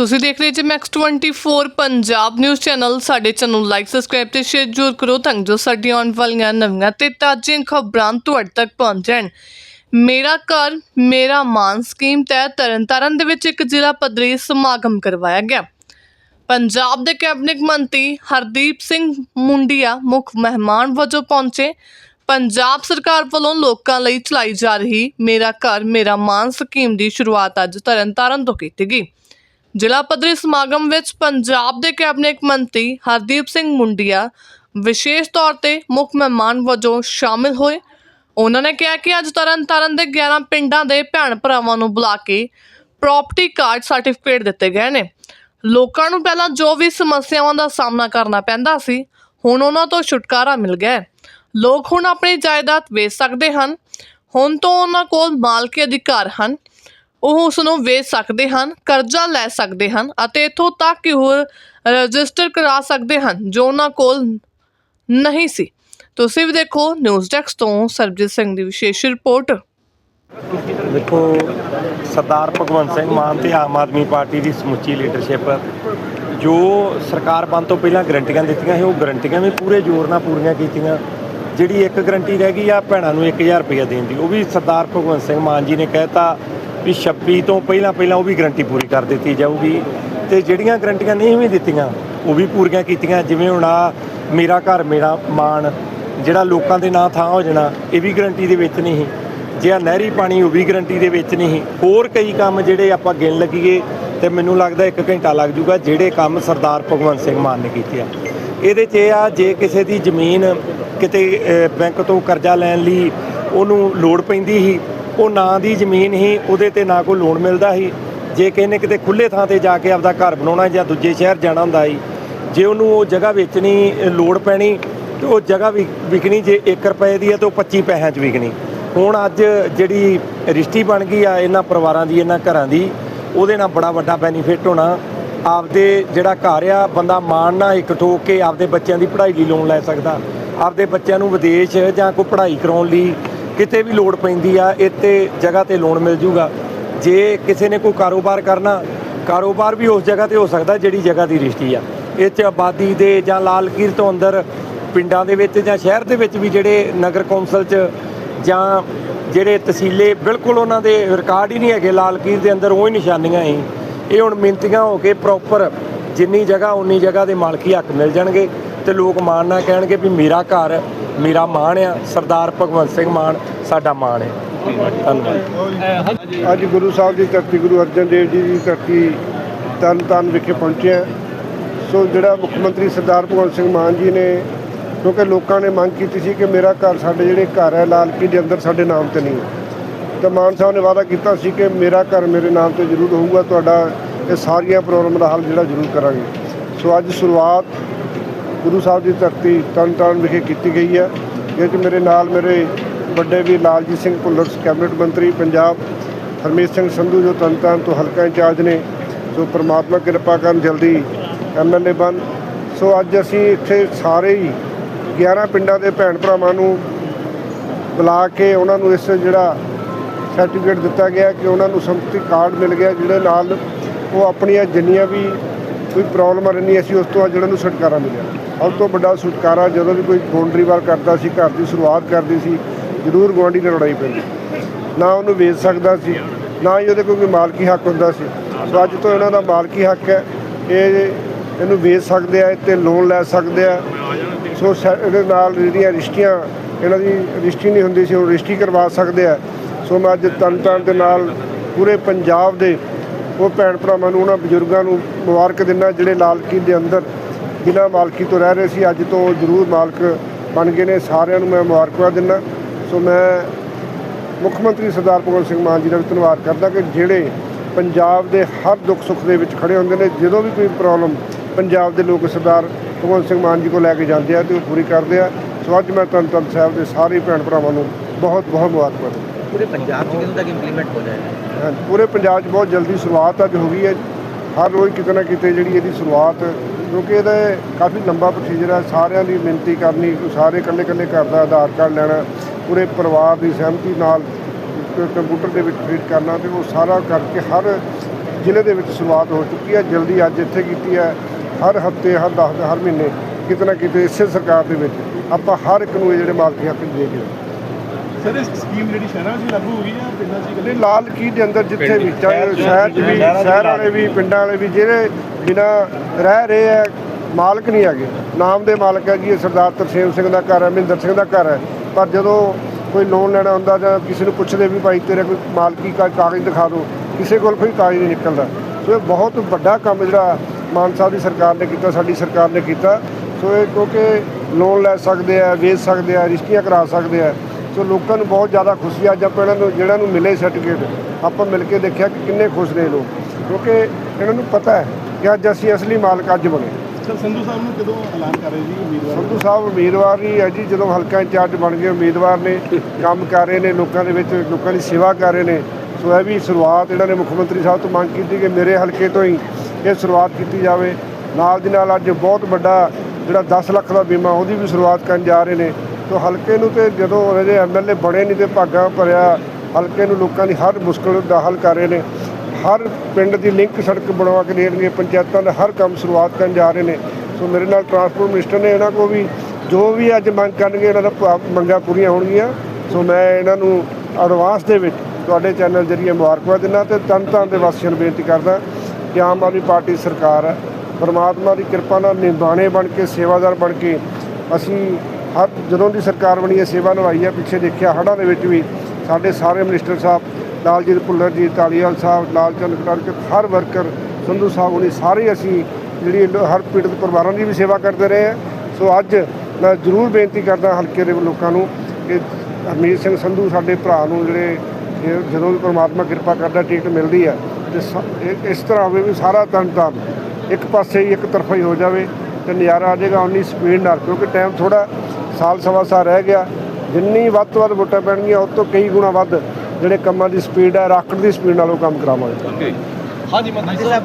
ਤੁਸੀਂ ਦੇਖ ਰਹੇ ਜੀ ਮੈਕਸ 24 ਪੰਜਾਬ ਨਿਊਜ਼ ਚੈਨਲ ਸਾਡੇ ਚੈਨਲ ਨੂੰ ਲਾਈਕ ਸਬਸਕ੍ਰਾਈਬ ਤੇ ਸ਼ੇਅਰ ਜ਼ਰੂਰ ਕਰੋ ਤਾਂ ਜੋ ਸਾਡੀਆਂ ਆਉਣ ਵਾਲੀਆਂ ਨਵੀਆਂ ਤੇ ਤਾਜ਼ੀਆਂ ਖਬਰਾਂ ਤੁਹਾਡੇ ਤੱਕ ਪਹੁੰਚਣ ਮੇਰਾ ਘਰ, ਮੇਰਾ ਮਾਨ ਸਕੀਮ ਤਹਿਤ ਤਰਨਤਾਰਨ ਦੇ ਵਿੱਚ ਇੱਕ ਜ਼ਿਲ੍ਹਾ ਪੱਧਰੀ ਸਮਾਗਮ ਕਰਵਾਇਆ ਗਿਆ। ਪੰਜਾਬ ਦੇ ਕੈਬਨਿਟ ਮੰਤਰੀ ਹਰਦੀਪ ਸਿੰਘ ਮੁੰਡੀਆ ਮੁੱਖ ਮਹਿਮਾਨ ਵਜੋਂ ਪਹੁੰਚੇ। ਪੰਜਾਬ ਸਰਕਾਰ ਵੱਲੋਂ ਲੋਕਾਂ ਲਈ ਚਲਾਈ ਜਾ ਰਹੀ ਮੇਰਾ ਘਰ, ਮੇਰਾ ਮਾਨ ਸਕੀਮ ਦੀ ਸ਼ੁਰੂਆਤ ਅੱਜ ਤਰਨਤਾਰਨ ਤੋਂ ਕੀਤੀ ਗਈ। ਜ਼ਿਲ੍ਹਾ ਪੱਧਰੀ ਸਮਾਗਮ ਵਿੱਚ ਪੰਜਾਬ ਦੇ ਕੈਬਨਿਟ ਮੰਤਰੀ ਹਰਦੀਪ ਸਿੰਘ ਮੁੰਡੀਆ ਵਿਸ਼ੇਸ਼ ਤੌਰ ਤੇ ਮੁੱਖ ਮਹਿਮਾਨ ਵਜੋਂ ਸ਼ਾਮਿਲ ਹੋਏ। ਉਹਨਾਂ ਨੇ ਕਿਹਾ ਕਿ ਅੱਜ ਤਰਨਤਾਰਨ ਦੇ 11 ਪਿੰਡਾਂ ਦੇ ਭੈਣ ਭਰਾਵਾਂ ਨੂੰ ਬੁਲਾ ਕੇ ਪ੍ਰਾਪਰਟੀ ਕਾਰਡ ਸਰਟੀਫਿਕੇਟ ਦਿੱਤੇ ਗਏ ਨੇ। ਲੋਕਾਂ ਨੂੰ ਪਹਿਲਾਂ ਜੋ ਵੀ ਸਮੱਸਿਆਵਾਂ ਦਾ ਸਾਹਮਣਾ ਕਰਨਾ ਪੈਂਦਾ ਸੀ, ਹੁਣ ਉਹਨਾਂ ਤੋਂ ਛੁਟਕਾਰਾ ਮਿਲ ਗਿਆ ਹੈ। ਲੋਕ ਹੁਣ ਆਪਣੀ ਜਾਇਦਾਦ ਵੇਚ ਸਕਦੇ ਹਨ। ਹੁਣ ਤੋਂ ਉਹਨਾਂ ਕੋਲ ਮਾਲਕੀ ਅਧਿਕਾਰ ਹਨ। ਉਹ ਉਸ ਨੂੰ ਵੇਚ ਸਕਦੇ ਹਨ, ਕਰਜ਼ਾ ਲੈ ਸਕਦੇ ਹਨ ਅਤੇ ਇਥੋਂ ਤੱਕ ਕਿ ਉਹ ਰਜਿਸਟਰ ਕਰਾ ਸਕਦੇ ਹਨ ਜੋ ਉਹਨਾਂ ਕੋਲ ਨਹੀਂ ਸੀ। ਤੁਸੀਂ ਵੀ ਦੇਖੋ ਨਿਊਜ਼ ਡੈਸਕ ਤੋਂ ਸਰਬਜੀਤ ਸਿੰਘ ਦੀ ਵਿਸ਼ੇਸ਼ ਰਿਪੋਰਟ। ਦੇਖੋ, ਸਰਦਾਰ ਭਗਵੰਤ ਸਿੰਘ ਮਾਨ ਤੇ ਆਮ ਆਦਮੀ ਪਾਰਟੀ ਦੀ ਸਮੁੱਚੀ ਲੀਡਰਸ਼ਿਪ ਜੋ ਸਰਕਾਰ ਬਣ ਤੋਂ ਪਹਿਲਾਂ ਗਰੰਟੀਆਂ ਦਿੱਤੀਆਂ ਸੀ, ਉਹ ਗਰੰਟੀਆਂ ਵੀ ਪੂਰੇ ਜ਼ੋਰ ਨਾਲ ਪੂਰੀਆਂ ਕੀਤੀਆਂ। ਜਿਹੜੀ ਇੱਕ ਗਰੰਟੀ ਰਹਿ ਗਈ ਆ, ਭੈਣਾਂ ਨੂੰ 1000 ਰੁਪਏ ਦੇਣ ਦੀ। ਉਹ ਵੀ ਸਰਦਾਰ ਭਗਵੰਤ ਸਿੰਘ ਮਾਨ ਜੀ ਨੇ ਕਹਿਤਾ ਵੀ 26 ਤੋਂ ਪਹਿਲਾਂ ਪਹਿਲਾਂ ਉਹ ਵੀ ਗਰੰਟੀ ਪੂਰੀ ਕਰ ਦਿੱਤੀ ਜਾਊਗੀ ਤੇ ਜਿਹੜੀਆਂ ਗਰੰਟੀਆਂ ਨਹੀਂ ਵੀ ਦਿੱਤੀਆਂ, ਉਹ ਵੀ ਪੂਰੀਆਂ ਕੀਤੀਆਂ, ਜਿਵੇਂ ਹੁਣ ਆ ਮੇਰਾ ਘਰ, ਮੇਰਾ ਮਾਣ, ਜਿਹੜਾ ਲੋਕਾਂ ਦੇ ਨਾਂ ਥਾਂ ਹੋ ਜਾਣਾ, ਇਹ ਵੀ ਗਰੰਟੀ ਦੇ ਵਿੱਚ ਨਹੀਂ। ਸੀ ਜੇ ਆ ਨਹਿਰੀ ਪਾਣੀ, ਉਹ ਵੀ ਗਰੰਟੀ ਦੇ ਵਿੱਚ ਨਹੀਂ। ਹੋਰ ਕਈ ਕੰਮ ਜਿਹੜੇ ਆਪਾਂ ਗਿਣ ਲੱਗੀਏ ਤੇ ਮੈਨੂੰ ਲੱਗਦਾ 1 ਘੰਟਾ ਲੱਗ ਜੂਗਾ ਜਿਹੜੇ ਕੰਮ ਸਰਦਾਰ ਭਗਵੰਤ ਸਿੰਘ ਮਾਨ ਨੇ ਕੀਤੇ ਆ। ਇਹਦੇ 'ਚ ਇਹ ਆ, ਜੇ ਕਿਸੇ ਦੀ ਜ਼ਮੀਨ ਕਿਤੇ ਬੈਂਕ ਤੋਂ ਕਰਜ਼ਾ ਲੈਣ ਲਈ ਉਹਨੂੰ ਲੋੜ ਪੈਂਦੀ ਸੀ ਉਹ ਨਾਂ ਦੀ ਜ਼ਮੀਨ ਹੀ ਉਹਦੇ ਤੇ ਨਾ ਕੋਈ ਲੋਨ ਮਿਲਦਾ ਸੀ। ਜੇ ਕਿਸੇ ਨੇ ਕਿਤੇ ਖੁੱਲੇ ਥਾਂ ਤੇ ਜਾ ਕੇ ਆਪਦਾ ਘਰ ਬਣਾਉਣਾ ਜਾਂ ਦੂਜੇ ਸ਼ਹਿਰ ਜਾਣਾ ਹੁੰਦਾ ਸੀ, ਜੇ ਉਹਨੂੰ ਉਹ ਜਗ੍ਹਾ ਵੇਚਣੀ ਲੋੜ ਪੈਣੀ ਤੇ ਉਹ ਜਗ੍ਹਾ ਵੀ ਵਿਕਣੀ, ਜੇ 1 ਰੁਪਏ ਦੀ ਹੈ ਤੇ ਉਹ 25 ਪੈਸਿਆਂ 'ਚ ਵਿਕਣੀ। ਹੁਣ ਅੱਜ ਜਿਹੜੀ ਰਿਸ਼ਤੀ ਬਣ ਗਈ ਆ ਇਹਨਾਂ ਪਰਿਵਾਰਾਂ ਦੀ, ਇਹਨਾਂ ਘਰਾਂ ਦੀ, ਉਹਦੇ ਨਾਲ ਬੜਾ ਵੱਡਾ ਬੈਨੀਫਿਟ ਹੋਣਾ। ਆਪਦੇ ਜਿਹੜਾ ਘਰ ਆ, ਬੰਦਾ ਮਾਣ ਨਾਲ ਇੱਕ ਠੋਕ ਕੇ ਆਪਦੇ ਬੱਚਿਆਂ ਦੀ ਪੜ੍ਹਾਈ ਲਈ ਲੋਨ ਲੈ ਸਕਦਾ। ਆਪਦੇ ਬੱਚਿਆਂ ਨੂੰ ਵਿਦੇਸ਼ ਜਾਂ ਕੋਈ ਪੜ੍ਹਾਈ ਕਰਾਉਣ ਲਈ ਕਿਤੇ ਵੀ ਲੋੜ ਪੈਂਦੀ ਆ, ਇੱਥੇ ਜਗ੍ਹਾ ਤੇ ਲੋਨ ਮਿਲ ਜੂਗਾ। ਜੇ ਕਿਸੇ ਨੇ ਕੋਈ ਕਾਰੋਬਾਰ ਕਰਨਾ, ਕਾਰੋਬਾਰ ਵੀ ਉਸ ਜਗ੍ਹਾ ਤੇ ਹੋ ਸਕਦਾ ਜਿਹੜੀ ਜਗ੍ਹਾ ਦੀ ਰਿਸ਼ਤੀ ਆ। ਇਹ 'ਚ ਆਬਾਦੀ ਦੇ ਜਾਂ ਲਾਲ ਕੀਰ ਤੋਂ ਅੰਦਰ ਪਿੰਡਾਂ ਦੇ ਵਿੱਚ ਜਾਂ ਸ਼ਹਿਰ ਦੇ ਵਿੱਚ ਵੀ ਜਿਹੜੇ ਨਗਰ ਕੌਂਸਲ 'ਚ ਜਾਂ ਜਿਹੜੇ ਤਹਿਸੀਲੇ, ਬਿਲਕੁਲ ਉਹਨਾਂ ਦੇ ਰਿਕਾਰਡ ਹੀ ਨਹੀਂ ਹੈਗੇ, ਲਾਲ ਕੀਰ ਦੇ ਅੰਦਰ ਉਹ ਹੀ ਨਿਸ਼ਾਨੀਆਂ ਸੀ ਇਹ ਹੁਣ ਮਿੰਤੀਆਂ ਹੋ ਕੇ ਪ੍ਰੋਪਰ ਜਿੰਨੀ ਜਗ੍ਹਾ, ਉਨੀ ਜਗ੍ਹਾ ਦੇ ਮਾਲਕੀ ਹੱਕ ਮਿਲ ਜਾਣਗੇ। ਤੇ ਲੋਕ ਮਾਣ ਨਾਲ ਕਹਿਣਗੇ ਵੀ ਮੇਰਾ ਘਰ ਮੇਰਾ ਮਾਣ ਆ, ਸਰਦਾਰ ਭਗਵੰਤ ਸਿੰਘ ਮਾਨ ਸਾਡਾ ਮਾਣ ਹੈ। ਧੰਨਵਾਦ। ਅੱਜ ਗੁਰੂ ਸਾਹਿਬ ਦੀ ਧਰਤੀ, ਗੁਰੂ ਅਰਜਨ ਦੇਵ ਜੀ ਦੀ ਧਰਤੀ ਤਰਨਤਾਰਨ ਵਿਖੇ ਪਹੁੰਚਿਆ ਸੋ ਜਿਹੜਾ ਮੁੱਖ ਮੰਤਰੀ ਸਰਦਾਰ ਭਗਵੰਤ ਸਿੰਘ ਮਾਨ ਜੀ ਨੇ, ਕਿਉਂਕਿ ਲੋਕਾਂ ਨੇ ਮੰਗ ਕੀਤੀ ਸੀ ਕਿ ਮੇਰਾ ਘਰ ਸਾਡੇ ਜਿਹੜੇ ਘਰ ਹੈ, ਲਾਲ ਕਿਲ੍ਹੇ ਦੇ ਅੰਦਰ ਸਾਡੇ ਨਾਮ ਤੇ ਨਹੀਂ ਹੈ। ਤਾਂ ਮਾਨ ਸਾਹਿਬ ਨੇ ਵਾਅਦਾ ਕੀਤਾ ਸੀ ਕਿ ਮੇਰਾ ਘਰ ਮੇਰੇ ਨਾਮ ਤੇ ਜ਼ਰੂਰ ਹੋਊਗਾ, ਤੁਹਾਡਾ ਇਹ ਸਾਰੀਆਂ ਪ੍ਰੋਬਲਮ ਦਾ ਹੱਲ ਜਿਹੜਾ ਜ਼ਰੂਰ ਕਰਾਂਗੇ। ਸੋ ਅੱਜ ਸ਼ੁਰੂਆਤ ਗੁਰੂ ਸਾਹਿਬ ਦੀ ਧਰਤੀ ਤਰਨਤਾਰਨ ਵਿਖੇ ਕੀਤੀ ਗਈ ਹੈ ਜਿਸ ਮੇਰੇ ਨਾਲ ਮੇਰੇ ਵੱਡੇ ਵੀ ਲਾਲਜੀਤ ਸਿੰਘ ਭੁੱਲਰ, ਕੈਬਨਿਟ ਮੰਤਰੀ ਪੰਜਾਬ, ਹਰਮੀਤ ਸਿੰਘ ਸੰਧੂ ਜੋ ਤਰਨਤਾਰਨ ਤੋਂ ਹਲਕਾ ਇੰਚਾਰਜ ਨੇ, ਸੋ ਪ੍ਰਮਾਤਮਾ ਕਿਰਪਾ ਕਰਨ ਜਲਦੀ ਐਮਐਲਏ ਬਣ। ਸੋ ਅੱਜ ਅਸੀਂ ਇੱਥੇ ਸਾਰੇ ਹੀ 11 ਪਿੰਡਾਂ ਦੇ ਭੈਣ ਭਰਾਵਾਂ ਨੂੰ ਬੁਲਾ ਕੇ ਉਹਨਾਂ ਨੂੰ ਇਸ ਜਿਹੜਾ ਸਰਟੀਫਿਕੇਟ ਦਿੱਤਾ ਗਿਆ ਕਿ ਉਹਨਾਂ ਨੂੰ ਸੰਪਤੀ ਕਾਰਡ ਮਿਲ ਗਿਆ, ਜਿਹੜੇ ਨਾਲ ਉਹ ਆਪਣੀਆਂ ਜਿੰਨੀਆਂ ਵੀ ਕੋਈ ਪ੍ਰੋਬਲਮ ਰਹਿੰਦੀ ਸੀ ਉਸ ਤੋਂ ਅੱਜ ਜਿਹੜਾ ਨੂੰ ਛੁਟਕਾਰਾ ਮਿਲਿਆ। ਸਭ ਤੋਂ ਵੱਡਾ ਛੁਟਕਾਰਾ ਜਦੋਂ ਵੀ ਕੋਈ ਬਾਉਂਡਰੀ ਵਾਲ ਕਰਦਾ ਸੀ, ਘਰ ਦੀ ਸ਼ੁਰੂਆਤ ਕਰਦੀ ਸੀ, ਜ਼ਰੂਰ ਗੁਆਂਢੀ ਨਾਲ ਲੜਾਈ ਪੈਂਦੀ ਨਾ ਉਹਨੂੰ ਵੇਚ ਸਕਦਾ ਸੀ, ਨਾ ਹੀ ਉਹਦੇ ਕੋਲ ਕੋਈ ਮਾਲਕੀ ਹੱਕ ਹੁੰਦਾ ਸੀ। ਸੋ ਅੱਜ ਤੋਂ ਇਹਨਾਂ ਦਾ ਮਾਲਕੀ ਹੱਕ ਹੈ, ਇਹ ਇਹਨੂੰ ਵੇਚ ਸਕਦੇ ਆ ਤੇ ਲੋਨ ਲੈ ਸਕਦੇ ਆ। ਸੋ ਸ- ਇਹਦੇ ਨਾਲ ਜਿਹੜੀਆਂ ਰਿਸ਼ਤੀਆਂ, ਇਹਨਾਂ ਦੀ ਰਿਸ਼ਤੀ ਨਹੀਂ ਹੁੰਦੀ ਸੀ, ਉਹ ਰਿਸ਼ਤੀ ਕਰਵਾ ਸਕਦੇ ਆ। ਸੋ ਮੈਂ ਅੱਜ ਤਨਤਨ ਦੇ ਨਾਲ ਪੂਰੇ ਪੰਜਾਬ ਦੇ ਉਹ ਭੈਣ ਭਰਾਵਾਂ ਨੂੰ, ਉਹਨਾਂ ਬਜ਼ੁਰਗਾਂ ਨੂੰ ਮੁਬਾਰਕ ਦਿੰਦਾ ਜਿਹੜੇ ਲਾਲਕੀ ਦੇ ਅੰਦਰ ਬਿਨਾਂ ਮਾਲਕੀ ਤੋਂ ਰਹਿ ਰਹੇ ਸੀ। ਅੱਜ ਤੋਂ ਜ਼ਰੂਰ ਮਾਲਕ ਬਣ ਗਏ ਨੇ, ਸਾਰਿਆਂ ਨੂੰ ਮੈਂ ਮੁਬਾਰਕਬਾਦ ਦਿੰਦਾ। ਸੋ ਮੈਂ ਮੁੱਖ ਮੰਤਰੀ ਸਰਦਾਰ ਭਗਵੰਤ ਸਿੰਘ ਮਾਨ ਜੀ ਦਾ ਵੀ ਧੰਨਵਾਦ ਕਰਦਾ ਕਿ ਜਿਹੜੇ ਪੰਜਾਬ ਦੇ ਹਰ ਦੁੱਖ ਸੁੱਖ ਦੇ ਵਿੱਚ ਖੜੇ ਹੁੰਦੇ ਨੇ, ਜਦੋਂ ਵੀ ਕੋਈ ਪ੍ਰੋਬਲਮ ਪੰਜਾਬ ਦੇ ਲੋਕ ਸਰਦਾਰ ਭਗਵੰਤ ਸਿੰਘ ਮਾਨ ਜੀ ਕੋਲ ਲੈ ਕੇ ਜਾਂਦੇ ਆ ਤੇ ਉਹ ਪੂਰੀ ਕਰਦੇ ਆ। ਸੋ ਅੱਜ ਮੈਂ ਧੰਨ ਧੰਨ ਸਾਹਿਬ ਦੇ ਸਾਰੇ ਭੈਣ ਭਰਾਵਾਂ ਨੂੰ ਬਹੁਤ ਬਹੁਤ ਮੁਬਾਰਕਬਾਦ ਪੂਰੇ ਪੰਜਾਬ 'ਚ ਕਿਦੋਂ ਤੱਕ ਇੰਪਲੀਮੈਂਟ ਹੋ ਜਾਏਗਾ? ਪੂਰੇ ਪੰਜਾਬ 'ਚ ਬਹੁਤ ਜਲਦੀ ਸ਼ੁਰੂਆਤ ਅੱਜ ਹੋ ਗਈ ਹੈ ਹਰ ਰੋਜ਼ ਕਿਤੇ ਨਾ ਕਿਤੇ ਜਿਹੜੀ ਇਹਦੀ ਸ਼ੁਰੂਆਤ, ਕਿਉਂਕਿ ਇਹਦਾ ਕਾਫੀ ਲੰਬਾ ਪ੍ਰੋਸੀਜਰ ਹੈ, ਸਾਰਿਆਂ ਦੀ ਮਿਹਨਤੀ ਕਰਨੀ, ਸਾਰੇ ਇਕੱਲੇ ਇਕੱਲੇ ਘਰ ਦਾ ਆਧਾਰ ਕਾਰਡ ਲੈਣਾ, ਪੂਰੇ ਪਰਿਵਾਰ ਦੀ ਸਹਿਮਤੀ ਨਾਲ ਕੰਪਿਊਟਰ ਦੇ ਵਿੱਚ ਫੀਡ ਕਰਨਾ ਤੇ ਉਹ ਸਾਰਾ ਕਰਕੇ ਹਰ ਜ਼ਿਲ੍ਹੇ ਦੇ ਵਿੱਚ ਸ਼ੁਰੂਆਤ ਹੋ ਚੁੱਕੀ ਹੈ, ਜਲਦੀ ਅੱਜ ਇੱਥੇ ਕੀਤੀ ਹੈ। ਹਰ ਹਫ਼ਤੇ, ਹਰ 10 ਹਰ ਮਹੀਨੇ ਕਿਤੇ ਨਾ ਕਿਤੇ ਇਸੇ ਸਰਕਾਰ ਦੇ ਵਿੱਚ ਆਪਾਂ ਹਰ ਇੱਕ ਨੂੰ ਇਹ ਜਿਹੜੇ ਮਾਲਕੀ ਹੱਕ ਦੇ ਗਏ ਸਰ ਇਹ ਸਕੀਮ ਜਿਹੜੀ ਸ਼ਹਿਰਾਂ 'ਚ ਲਾਗੂ ਹੋ ਗਈ ਜਾਂ ਪਿੰਡਾਂ 'ਚ ਨੇ ਲਾਲ ਕੀ ਦੇ ਅੰਦਰ ਜਿੱਥੇ ਵੀ ਚਾਹੇ ਸ਼ਹਿਰ 'ਚ ਵੀ ਸ਼ਹਿਰ ਵਾਲੇ ਵੀ ਪਿੰਡਾਂ ਵਾਲੇ ਵੀ ਜਿਹੜੇ ਬਿਨਾਂ ਰਹਿ ਰਹੇ ਹੈ ਮਾਲਕ ਨਹੀਂ ਹੈਗੇ। ਨਾਮ ਦੇ ਮਾਲਕ ਹੈ ਜੀ ਇਹ ਸਰਦਾਰ ਤਰਸੇਮ ਸਿੰਘ ਦਾ ਘਰ ਹੈ ਮਹਿੰਦਰ ਸਿੰਘ ਦਾ ਘਰ ਹੈ। ਪਰ ਜਦੋਂ ਕੋਈ ਲੋਨ ਲੈਣਾ ਹੁੰਦਾ ਜਾਂ ਕਿਸੇ ਨੂੰ ਪੁੱਛਦੇ ਵੀ ਭਾਈ ਤੇਰੇ ਕੋਈ ਮਾਲਕੀ ਕਾ ਕਾਗਜ਼ ਦਿਖਾ ਦਿਓ ਕਿਸੇ ਕੋਲ ਕੋਈ ਕਾਗਜ਼ ਨਹੀਂ ਨਿਕਲਦਾ। ਸੋ ਇਹ ਬਹੁਤ ਵੱਡਾ ਕੰਮ ਜਿਹੜਾ ਮਾਨ ਸਾਹਿਬ ਦੀ ਸਰਕਾਰ ਨੇ ਕੀਤਾ ਸਾਡੀ ਸਰਕਾਰ ਨੇ ਕੀਤਾ। ਸੋ ਇਹ ਕਿਉਂਕਿ ਲੋਨ ਲੈ ਸਕਦੇ ਆ ਵੇਚ ਸਕਦੇ ਆ ਰਜਿਸਟਰੀਆਂ ਕਰਾ ਸਕਦੇ ਆ ਸੋ ਲੋਕਾਂ ਨੂੰ ਬਹੁਤ ਜ਼ਿਆਦਾ ਖੁਸ਼ੀ ਆ ਆਪਾਂ ਇਹਨਾਂ ਨੂੰ ਜਿਹੜਾ ਨੂੰ ਮਿਲੇ ਸਰਟੀਫਿਕੇਟ ਆਪਾਂ ਮਿਲ ਕੇ ਦੇਖਿਆ ਕਿ ਕਿੰਨੇ ਖੁਸ਼ ਨੇ ਲੋਕ। ਕਿਉਂਕਿ ਇਹਨਾਂ ਨੂੰ ਪਤਾ ਹੈ ਕਿ ਅੱਜ ਅਸੀਂ ਅਸਲੀ ਮਾਲਕ ਅੱਜ ਬਣੇ। ਸਰ ਸੰਧੂ ਸਾਹਿਬ ਨੂੰ ਕਦੋਂ ਐਲਾਨ ਕਰ ਰਹੇ ਜੀ ਉਮੀਦਵਾਰ? ਸੰਧੂ ਸਾਹਿਬ ਉਮੀਦਵਾਰ ਹੀ ਹੈ ਜੀ ਜਦੋਂ ਹਲਕਾ ਇੰਚਾਰਜ ਬਣ ਗਏ ਉਮੀਦਵਾਰ ਨੇ ਕੰਮ ਕਰ ਰਹੇ ਨੇ ਲੋਕਾਂ ਦੇ ਵਿੱਚ ਲੋਕਾਂ ਦੀ ਸੇਵਾ ਕਰ ਰਹੇ ਨੇ। ਸੋ ਇਹ ਵੀ ਸ਼ੁਰੂਆਤ ਇਹਨਾਂ ਨੇ ਮੁੱਖ ਮੰਤਰੀ ਸਾਹਿਬ ਤੋਂ ਮੰਗ ਕੀਤੀ ਕਿ ਮੇਰੇ ਹਲਕੇ ਤੋਂ ਹੀ ਇਹ ਸ਼ੁਰੂਆਤ ਕੀਤੀ ਜਾਵੇ। ਨਾਲ ਦੀ ਨਾਲ ਅੱਜ ਬਹੁਤ ਵੱਡਾ ਜਿਹੜਾ 10 ਲੱਖ ਦਾ ਬੀਮਾ ਉਹਦੀ ਵੀ ਸ਼ੁਰੂਆਤ ਕਰਨ ਜਾ ਰਹੇ ਨੇ। ਸੋ ਹਲਕੇ ਨੂੰ ਤੇ ਜਦੋਂ ਇਹਦੇ ਐਮਐਲਏ ਬਣੇ ਨਹੀਂ ਤੇ ਭਾਗਾਂ ਭਰਿਆ, ਹਲਕੇ ਨੂੰ ਲੋਕਾਂ ਦੀ ਹਰ ਮੁਸ਼ਕਲ ਦਾ ਹੱਲ ਕਰ ਰਹੇ ਨੇ। ਹਰ ਪਿੰਡ ਦੀ ਲਿੰਕ ਸੜਕ ਬਣਵਾ ਕੇ ਦੇਣਗੇ ਪੰਚਾਇਤਾਂ ਦਾ ਹਰ ਕੰਮ ਸ਼ੁਰੂਆਤ ਕਰਨ ਜਾ ਰਹੇ ਨੇ। ਸੋ ਮੇਰੇ ਨਾਲ ਟਰਾਂਸਪੋਰਟ ਮਿਨਿਸਟਰ ਨੇ ਇਹਨਾਂ ਕੋ ਵੀ ਜੋ ਵੀ ਅੱਜ ਮੰਗ ਕਰਨਗੇ, ਇਹਨਾਂ ਦਾ ਮੰਗਾਂ ਪੂਰੀਆਂ ਹੋਣਗੀਆਂ। ਸੋ ਮੈਂ ਇਹਨਾਂ ਨੂੰ ਐਡਵਾਂਸ ਦੇ ਵਿੱਚ ਤੁਹਾਡੇ ਚੈਨਲ ਜਰੀਏ ਮੁਬਾਰਕਬਾਦ ਦਿੰਦਾ ਤੇ ਤਨ ਤਨ ਦੇ ਵਾਸੀਆਂ ਨੂੰ ਬੇਨਤੀ ਕਰਦਾ ਕਿ ਆਮ ਆਦਮੀ ਪਾਰਟੀ ਸਰਕਾਰ ਹੈ। ਪਰਮਾਤਮਾ ਦੀ ਕਿਰਪਾ ਨਾਲ ਨਿਬਾਣੇ ਬਣ ਕੇ, ਸੇਵਾਦਾਰ ਬਣ ਕੇ ਅਸੀਂ ਹਰ ਜਦੋਂ ਦੀ ਸਰਕਾਰ ਬਣੀ ਹੈ, ਸੇਵਾ ਨਿਭਾਈ ਹੈ, ਪਿੱਛੇ ਦੇਖਿਆ ਹੜ੍ਹਾਂ ਦੇ ਵਿੱਚ ਵੀ ਸਾਡੇ ਸਾਰੇ ਮਿਨਿਸਟਰ ਸਾਹਿਬ, ਲਾਲਜੀਤ ਭੁੱਲਰ ਜੀ, ਧਾਲੀਵਾਲ ਸਾਹਿਬ ਲਾਲਚੰਦ ਖੜਕ ਹਰ ਵਰਕਰ, ਸੰਧੂ ਸਾਹਿਬ ਉਹਨੇ ਸਾਰੇ ਅਸੀਂ ਜਿਹੜੀ ਹਰ ਪੀੜਤ ਪਰਿਵਾਰਾਂ ਦੀ ਵੀ ਸੇਵਾ ਕਰਦੇ ਰਹੇ ਹਾਂ। ਸੋ ਅੱਜ ਮੈਂ ਜ਼ਰੂਰ ਬੇਨਤੀ ਕਰਦਾ ਹਲਕੇ ਦੇ ਲੋਕਾਂ ਨੂੰ ਕਿ ਹਰਮੀਤ ਸਿੰਘ ਸੰਧੂ ਸਾਡੇ ਭਰਾ ਨੂੰ ਜਿਹੜੇ ਜਦੋਂ ਵੀ ਪਰਮਾਤਮਾ ਕਿਰਪਾ ਕਰਦਾ, ਟਿਕਟ ਮਿਲਦੀ ਹੈ ਤੇ ਸ- ਇਸ ਤਰ੍ਹਾਂ ਹੋਵੇ ਵੀ ਸਾਰਾ ਤਨ ਤਾਨ ਇੱਕ ਪਾਸੇ ਹੀ ਇੱਕ ਤਰਫਾ ਹੀ ਹੋ ਜਾਵੇ ਤੇ ਨਜ਼ਾਰਾ ਆ ਜਾਏਗਾ, ਉਨੀ ਸਪੀਡ ਨਾਲ, ਕਿਉਂਕਿ ਟਾਈਮ ਥੋੜਾ ਸਾਲ ਸਵਾ ਸਾਲ ਰਹਿ ਗਿਆ ਜਿੰਨੀ ਵੱਧ ਤੋਂ ਵੱਧ ਵੋਟਾਂ ਪੈਣਗੀਆਂ ਉਸ ਤੋਂ ਕਈ ਗੁਣਾ ਵੱਧ ਜਿਹੜੇ ਕੰਮਾਂ ਦੀ ਸਪੀਡ ਹੈ ਰਾਕਟ ਦੀ ਸਪੀਡ ਨਾਲ ਉਹ ਕੰਮ ਕਰਾਵਾਂਗੇ। ਹਾਂਜੀ ਸਾਹਿਬ